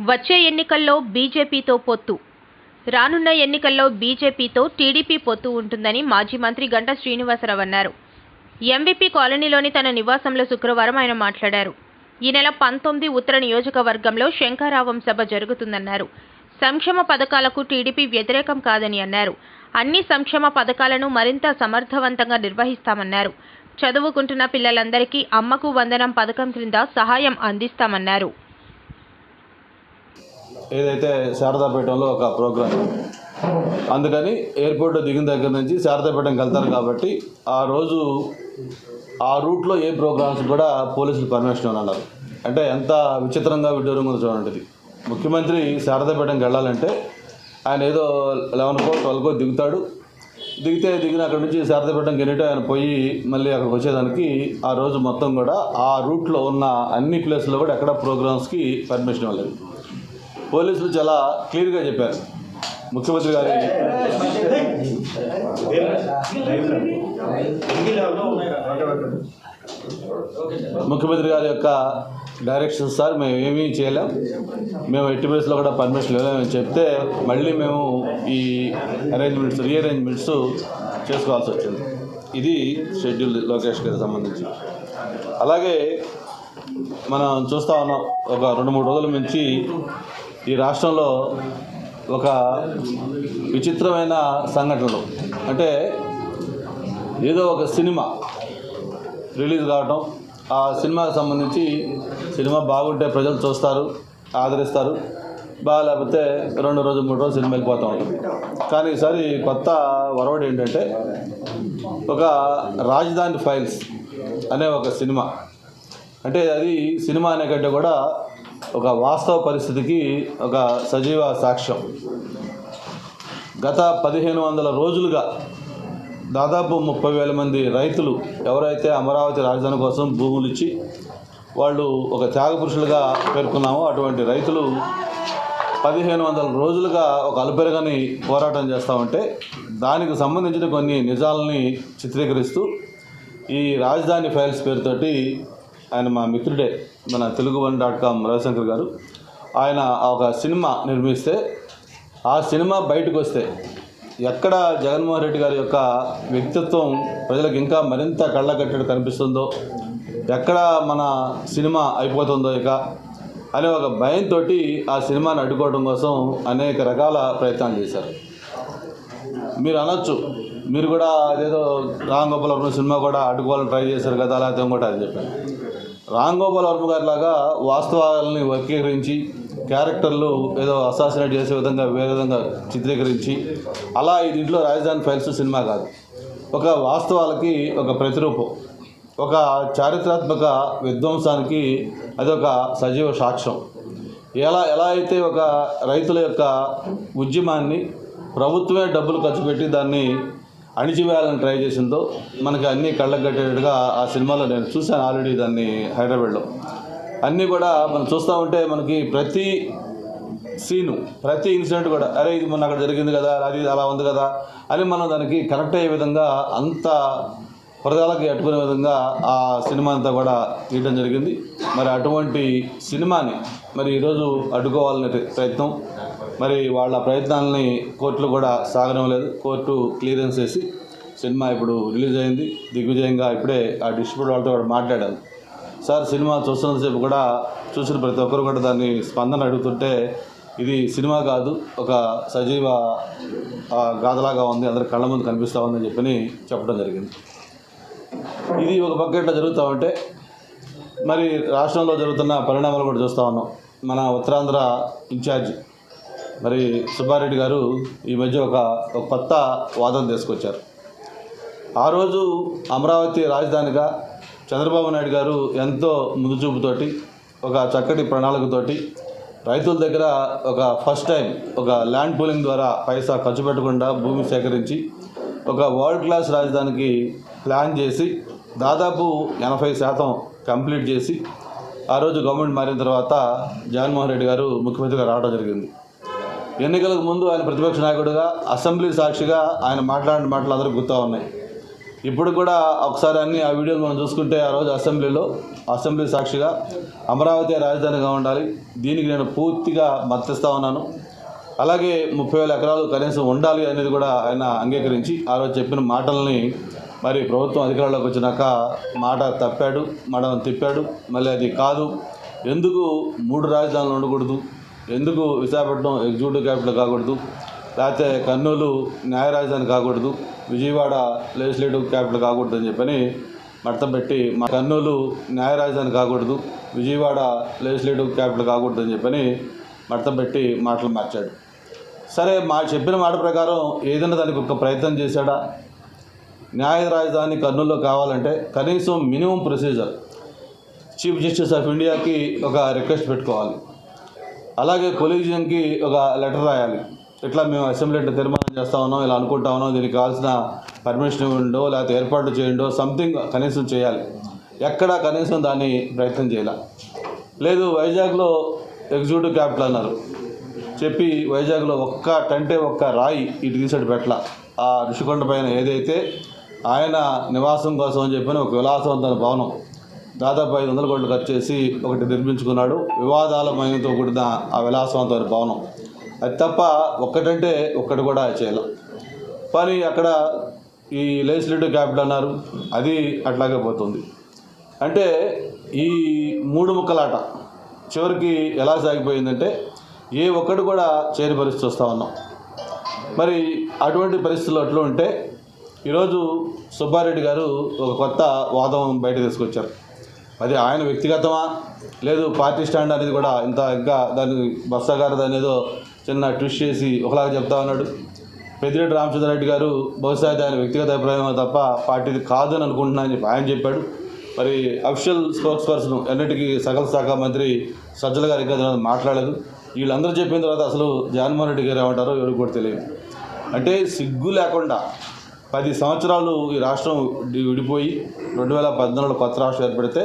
వచ్చే ఎన్నికల్లో బీజేపీతో పొత్తు. రానున్న ఎన్నికల్లో బీజేపీతో టీడీపీ పొత్తు ఉంటుందని మాజీ మంత్రి గంటా శ్రీనివాసరావు అన్నారు. ఎంవీపీ కాలనీలోని తన నివాసంలో శుక్రవారం ఆయన మాట్లాడారు. ఈ నెల పంతొమ్మిది ఉత్తర నియోజకవర్గంలో శంఖారావం సభ జరుగుతుందన్నారు. సంక్షేమ పథకాలకు టీడీపీ వ్యతిరేకం కాదని అన్నారు. అన్ని సంక్షేమ పథకాలను మరింత సమర్థవంతంగా నిర్వహిస్తామన్నారు. చదువుకుంటున్న పిల్లలందరికీ అమ్మకు వందనం పథకం క్రింద సహాయం అందిస్తామన్నారు. ఏదైతే శారదాపీఠంలో ఒక ప్రోగ్రామ్ అందుకని ఎయిర్పోర్ట్ దిగిన దగ్గర నుంచి శారదాపీఠంకి వెళ్తారు కాబట్టి ఆ రోజు ఆ రూట్లో ఏ ప్రోగ్రామ్స్ కూడా పోలీసులు పర్మిషన్ అని అన్నారు అంటే ఎంత విచిత్రంగా విడ్డూరంగా చూడండి ఇది. ముఖ్యమంత్రి శారదాపీఠంకి వెళ్ళాలంటే ఆయన ఏదో లెవెన్కో ట్వెల్వ్కో దిగుతాడు. దిగితే దిగిన అక్కడ నుంచి శారదాపీఠంకి ఎన్నిటో ఆయన పోయి మళ్ళీ అక్కడికి వచ్చేదానికి ఆ రోజు మొత్తం కూడా ఆ రూట్లో ఉన్న అన్ని ప్లేస్లో కూడా ఎక్కడ ప్రోగ్రామ్స్కి పర్మిషన్ ఇవ్వలేదు పోలీసులు చాలా క్లియర్గా చెప్పారు. ముఖ్యమంత్రి గారి ముఖ్యమంత్రి గారి యొక్క డైరెక్షన్ సార్ మేము ఏమీ చేయలేం. మేము ఎట్టి బేస్లో కూడా పర్మిషన్ ఇవ్వలేమని చెప్తే మళ్ళీ మేము ఈ అరేంజ్మెంట్స్ రీఅరేంజ్మెంట్స్ చేసుకోవాల్సి వచ్చింది. ఇది షెడ్యూల్ లోకేష్ గారికి సంబంధించి. అలాగే మనం చూస్తూ ఉన్నాం ఒక రెండు మూడు రోజుల నుంచి ఈ రాష్ట్రంలో ఒక విచిత్రమైన సంఘటనలు. అంటే ఏదో ఒక సినిమా రిలీజ్ కావటం ఆ సినిమాకి సంబంధించి సినిమా బాగుంటే ప్రజలు చూస్తారు ఆదరిస్తారు బాగాలేకపోతే రెండు రోజులు మూడు రోజులు సినిమా వెళ్ళిపోతూ ఉంటుంది కానీ ఈసారి కొత్త వరవడు ఏంటంటే ఒక రాజధాని ఫైల్స్ అనే ఒక సినిమా. అంటే అది సినిమా అనే కంటే కూడా ఒక వాస్తవ పరిస్థితికి ఒక సజీవ సాక్ష్యం. గత పదిహేను వందల రోజులుగా దాదాపు ముప్పై వేల మంది రైతులు ఎవరైతే అమరావతి రాజధాని కోసం భూములు ఇచ్చి వాళ్ళు ఒక త్యాగపురుషులుగా పేర్కొన్నామో అటువంటి రైతులు పదిహేను వందల రోజులుగా ఒక అలుపెరగని పోరాటం చేస్తూ ఉంటే దానికి సంబంధించిన కొన్ని నిజాలని చిత్రీకరిస్తూ ఈ రాజధాని ఫైల్స్ పేరుతోటి ఆయన మా మిత్రుడే మన Telugu one dot com Ravishankar garu. ఆయన ఒక సినిమా నిర్మిస్తే ఆ సినిమా బయటకు వస్తే ఎక్కడ జగన్మోహన్ రెడ్డి గారి యొక్క వ్యక్తిత్వం ప్రజలకు ఇంకా మరింత కళ్ళకట్టడు కనిపిస్తుందో ఎక్కడ మన సినిమా అయిపోతుందో ఇక అనే ఒక భయంతో ఆ సినిమాని అడ్డుకోవడం కోసం అనేక రకాల ప్రయత్నాలు చేశారు. మీరు అనొచ్చు మీరు కూడా అదేదో రామ్ గోపాల్ సినిమా కూడా అడ్డుకోవాలని ట్రై చేశారు కదా అలా ఇంకోటి అని చెప్పాను రామ్ గోపాల్ వర్మ గారి లాగా వాస్తవాలని వర్గీకరించి క్యారెక్టర్లు ఏదో అసాసినేట్ చేసే విధంగా వేరే విధంగా చిత్రీకరించి అలా ఈ దీంట్లో రాజధాని ఫైల్స్ సినిమా కాదు. ఒక వాస్తవాలకి ఒక ప్రతిరూపం ఒక చారిత్రాత్మక విధ్వంసానికి అదొక సజీవ సాక్ష్యం. ఎలా ఎలా అయితే ఒక రైతుల యొక్క ఉద్యమాన్ని ప్రభుత్వమే డబ్బులు ఖర్చు పెట్టి దాన్ని అణిచివేయాలని ట్రై చేసిందో మనకి అన్నీ కళ్ళకు కట్టేటట్టుగా ఆ సినిమాలో నేను చూశాను ఆల్రెడీ దాన్ని హైదరాబాద్లో. అన్నీ కూడా మనం చూస్తూ ఉంటే మనకి ప్రతి సీను ప్రతి ఇన్సిడెంట్ కూడా అరే ఇది మొన్న అక్కడ జరిగింది కదా అది అలా ఉంది కదా అని మనం దానికి కనెక్ట్ అయ్యే విధంగా అంత హృదయాలకి అట్టుకునే విధంగా ఆ సినిమా అంతా కూడా తీయడం జరిగింది. మరి అటువంటి సినిమాని మరి ఈరోజు అడ్డుకోవాలనే ప్రయత్నం. మరి వాళ్ళ ప్రయత్నాలని కోర్టులు కూడా సాగనివ్వలేదు. కోర్టు క్లియరెన్స్ చేసి సినిమా ఇప్పుడు రిలీజ్ అయింది. దిగ్విజయంగా ఇప్పుడే ఆ డిస్ట్రిబ్యూటర్ వాళ్ళతో కూడా మాట్లాడాను సార్ సినిమా చూస్తున్నంతసేపు కూడా చూసిన ప్రతి ఒక్కరు కూడా దాన్ని స్పందన అడుగుతుంటే ఇది సినిమా కాదు ఒక సజీవ గాథలాగా ఉంది. అందరి కళ్ళ ముందు కనిపిస్తూ ఉందని చెప్పని చెప్పడం జరిగింది. ఇది ఒక పక్క ఇట్లా జరుగుతూ ఉంటే మరి రాష్ట్రంలో జరుగుతున్న పరిణామాలు కూడా చూస్తూ ఉన్నాం. మన ఉత్తరాంధ్ర ఇన్ఛార్జ్ మరి సుబ్బారెడ్డి గారు ఈ మధ్య ఒక ఒక కొత్త వాదన తీసుకొచ్చారు. ఆ రోజు అమరావతి రాజధానిగా చంద్రబాబు నాయుడు గారు ఎంతో ముందు చూపుతోటి ఒక చక్కటి ప్రణాళికతోటి రైతుల దగ్గర ఒక ఫస్ట్ టైం ఒక ల్యాండ్ పూలింగ్ ద్వారా పైసా ఖర్చు పెట్టకుండా భూమి సేకరించి ఒక వరల్డ్ క్లాస్ రాజధానికి ప్లాన్ చేసి దాదాపు ఎనభై శాతం కంప్లీట్ చేసి ఆ రోజు గవర్నమెంట్ మారిన తర్వాత జగన్మోహన్ రెడ్డి గారు ముఖ్యమంత్రిగా రావడం జరిగింది. ఎన్నికలకు ముందు ఆయన ప్రతిపక్ష నాయకుడిగా అసెంబ్లీ సాక్షిగా ఆయన మాట్లాడిన మాటలు అందరూ గుర్తూ ఉన్నాయి. ఇప్పుడు కూడా ఒకసారి అన్ని ఆ వీడియోలు మనం చూసుకుంటే ఆ రోజు అసెంబ్లీలో అసెంబ్లీ సాక్షిగా అమరావతి రాజధానిగా ఉండాలి. దీనికి నేను పూర్తిగా మద్దతిస్తా ఉన్నాను. అలాగే ముప్పై వేల ఎకరాలు కనీసం ఉండాలి అనేది కూడా ఆయన అంగీకరించి ఆ రోజు చెప్పిన మాటల్ని మరి ప్రభుత్వం అధికారంలోకి వచ్చినాక మాట తప్పాడు మాట తిప్పాడు. మళ్ళీ అది కాదు. ఎందుకు మూడు రాజధానులు ఉండకూడదు? ఎందుకు విశాఖపట్నం ఎగ్జిక్యూటివ్ క్యాపిటల్ కాకూడదు? లేకపోతే కర్నూలు న్యాయ రాజధాని కాకూడదు? విజయవాడ లెజిస్లేటివ్ క్యాపిటల్ కాకూడదు అని చెప్పని మట్టం పెట్టి మా కర్నూలు న్యాయ రాజధాని కాకూడదు విజయవాడ లెజిస్లేటివ్ క్యాపిటల్ కాకూడదు అని చెప్పని మట్టం పెట్టి మాటలు మార్చాడు. సరే మా చెప్పిన మాట ప్రకారం ఏదైనా దానికి ఒక ప్రయత్నం చేశాడా? న్యాయ రాజధాని కర్నూలులో కావాలంటే కనీసం minimum procedure chief justice of ఇండియాకి ఒక రిక్వెస్ట్ పెట్టుకోవాలి. అలాగే కొలీజియంకి ఒక లెటర్ రాయాలి. ఇట్లా మేము అసెంబ్లీ తీర్మానం చేస్తా ఉన్నాం ఇలా అనుకుంటా ఉన్నాం దీనికి కావాల్సిన పర్మిషన్ ఇవ్వండో లేకపోతే ఏర్పాట్లు చేయండో సంథింగ్ కనీసం చేయాలి. ఎక్కడ కనీసం దాన్ని ప్రయత్నం చేయాలి. లేదు వైజాగ్లో ఎగ్జిక్యూటివ్ క్యాపిటల్ అన్నారు. చెప్పి వైజాగ్లో ఒక్క టంటే ఒక్క రాయి ఇటు తీసాడు పెట్ల ఆ ఋషికొండ పైన ఏదైతే ఆయన నివాసం కోసం అని చెప్పిన ఒక విలాసవంతమైన భవనం దాదాపు ఐదు వందల కోట్లు ఖర్చు చేసి ఒకటి నిర్మించుకున్నాడు. వివాదాలమయంతో కూడిన ఆ విలాసవంతమైన భవనం. అది తప్ప ఒక్కటంటే ఒక్కటి కూడా చేయలేం. కానీ అక్కడ ఈ లెజిస్లేటివ్ క్యాపిటల్ అన్నారు. అది అట్లాగే పోతుంది. అంటే ఈ మూడు ముక్కలాట చివరికి ఎలా సాగిపోయిందంటే ఏ ఒక్కటి కూడా చేరి పరిస్థితి వస్తూ ఉన్నాం. మరి అటువంటి పరిస్థితులు అట్లా ఉంటే ఈరోజు సుబ్బారెడ్డి గారు ఒక కొత్త వాదం బయట తీసుకొచ్చారు. అది ఆయన వ్యక్తిగతమా? లేదు పార్టీ స్టాండ్ అనేది కూడా ఇంత ఇంకా దాన్ని బస్సా గారు దాని ఏదో చిన్న ట్విస్ట్ చేసి ఒకలాగా చెప్తా ఉన్నాడు. పెద్దిరెడ్డి రామచంద్రారెడ్డి గారు బహుశా ఆయన వ్యక్తిగత అభిప్రాయం తప్ప పార్టీది కాదని అనుకుంటున్నా అని చెప్పి ఆయన చెప్పాడు. మరి అఫిషియల్ స్పోక్స్ పర్సన్ ఎన్నిటికీ సకల శాఖ మంత్రి సజ్జల గారు ఇంకా మాట్లాడలేదు. వీళ్ళందరూ చెప్పిన తర్వాత అసలు జగన్మోహన్ రెడ్డి గారు ఏమంటారో ఎవరికి కూడా తెలియదు. అంటే సిగ్గు లేకుండా పది సంవత్సరాలు ఈ రాష్ట్రం విడిపోయి రెండు వేల పద్నాలుగులో కొత్త రాష్ట్రం ఏర్పడితే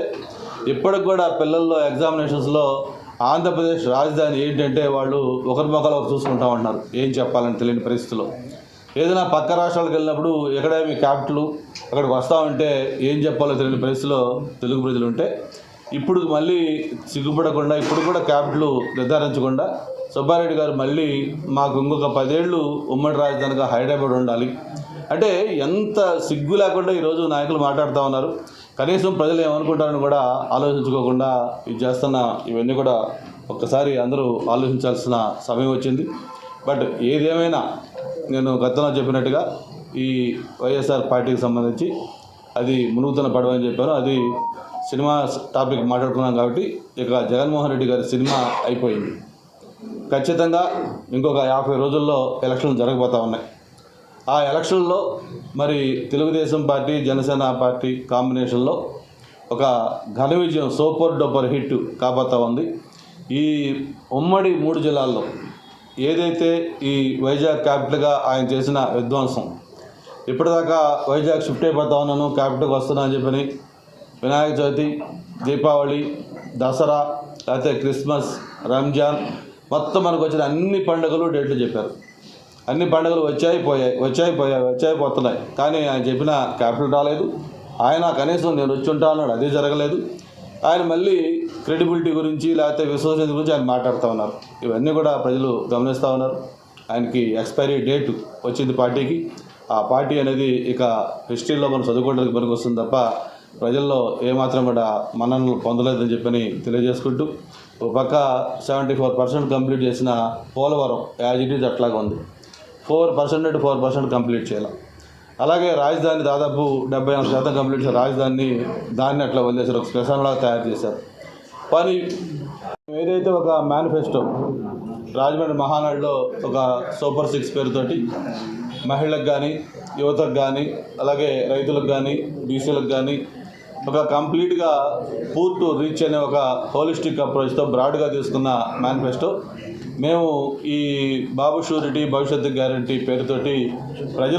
ఇప్పటికి కూడా పిల్లల్లో ఎగ్జామినేషన్స్లో ఆంధ్రప్రదేశ్ రాజధాని ఏంటంటే వాళ్ళు ఒకరి మొక్కలు ఒకరు చూసుకుంటా ఉంటున్నారు ఏం చెప్పాలని తెలియని పరిస్థితిలో. ఏదైనా పక్క రాష్ట్రాలకు వెళ్ళినప్పుడు ఎక్కడే మీ క్యాపిటల్ అక్కడికి వస్తా ఉంటే ఏం చెప్పాలో తెలియని పరిస్థితిలో తెలుగు ప్రజలు ఉంటే ఇప్పుడు మళ్ళీ సిగ్గుపడకుండా ఇప్పుడు కూడా క్యాపిటల్ నిర్ధారించకుండా సుబ్బారెడ్డి గారు మళ్ళీ మాకు ఇంకొక పదేళ్ళు ఉమ్మడి రాజధానిగా హైదరాబాద్ ఉండాలి. అంటే ఎంత సిగ్గు లేకుండా ఈరోజు నాయకులు మాట్లాడుతూ ఉన్నారు. కనీసం ప్రజలు ఏమనుకుంటారని కూడా ఆలోచించుకోకుండా ఇది చేస్తున్న ఇవన్నీ కూడా ఒక్కసారి అందరూ ఆలోచించాల్సిన సమయం వచ్చింది. బట్ ఏదేమైనా నేను గతంలో చెప్పినట్టుగా ఈ వైఎస్ఆర్ పార్టీకి సంబంధించి అది మునుగుతున్న పడవ అని చెప్పాను. అది సినిమా టాపిక్ మాట్లాడుకున్నాం కాబట్టి ఇక జగన్మోహన్ రెడ్డి గారి సినిమా అయిపోయింది. ఖచ్చితంగా ఇంకొక యాభై రోజుల్లో ఎలక్షన్లు జరగబోతూ ఉన్నాయి. ఆ ఎలక్షన్లో మరి తెలుగుదేశం పార్టీ జనసేన పార్టీ కాంబినేషన్లో ఒక ఘన విజయం సూపర్ డూపర్ హిట్ కాబోతా ఉంది. ఈ ఉమ్మడి మూడు జిల్లాల్లో ఏదైతే ఈ వైజాగ్ క్యాపిటల్గా ఆయన చేసిన విధ్వంసం ఇప్పటిదాకా వైజాగ్ షిఫ్ట్ అయిపోతా ఉన్నాను క్యాపిటల్కి వస్తున్నా అని చెప్పని వినాయక చవితి దీపావళి దసరా లేకపోతే క్రిస్మస్ రంజాన్ మొత్తం మనకు వచ్చిన అన్ని పండుగలు డేట్లు చెప్పారు. అన్ని పండుగలు వచ్చాయి పోయాయి వచ్చాయి పోయాయి వచ్చాయి పోతున్నాయి. కానీ ఆయన చెప్పిన క్యాపిటల్ రాలేదు. ఆయన కనీసం నేను వచ్చి ఉంటా అన్నాడు అదే జరగలేదు. ఆయన మళ్ళీ క్రెడిబిలిటీ గురించి లేకపోతే విశ్వసనీయత గురించి ఆయన మాట్లాడుతూ ఉన్నారు. ఇవన్నీ కూడా ప్రజలు గమనిస్తూ ఉన్నారు. ఆయనకి ఎక్స్పైరీ డేట్ వచ్చింది పార్టీకి. ఆ పార్టీ అనేది ఇక హిస్టరీలో మనం చదువుకోవడానికి పనికి వస్తుంది తప్ప ప్రజల్లో ఏమాత్రం కూడా మన్ననలు పొందలేదని చెప్పని తెలియజేసుకుంటూ ఒక పక్క సెవెంటీ ఫోర్ పర్సెంట్ కంప్లీట్ చేసిన పోలవరం యాజ్ ఇట్ ఈజ్ అట్లాగా ఉంది. ఫోర్ పర్సెంట్ అంటే ఫోర్ పర్సెంట్ కంప్లీట్ చేయాలి. అలాగే రాజధాని దాదాపు డెబ్బై ఎనిమిది శాతం కంప్లీట్ చేసిన రాజధానిని దాన్ని అట్లా వదిలేశారు. ఒక శ్మశానంలాగా తయారు చేశారు. కానీ ఏదైతే ఒక మేనిఫెస్టో రాజమండ్రి మహానాడులో ఒక సూపర్ సిక్స్ పేరుతోటి మహిళలకు కానీ యువతకు కానీ అలాగే రైతులకు కానీ బీసీలకు కానీ ఒక కంప్లీట్గా పూర్ టు రీచ్ అనే ఒక హోలిస్టిక్ అప్రోచ్తో బ్రాడ్గా తీసుకున్న మేనిఫెస్టో. మేము ఈ బాబు షూరిటీ భవిష్యత్తు గ్యారంటీ పేరుతోటి ప్రజలు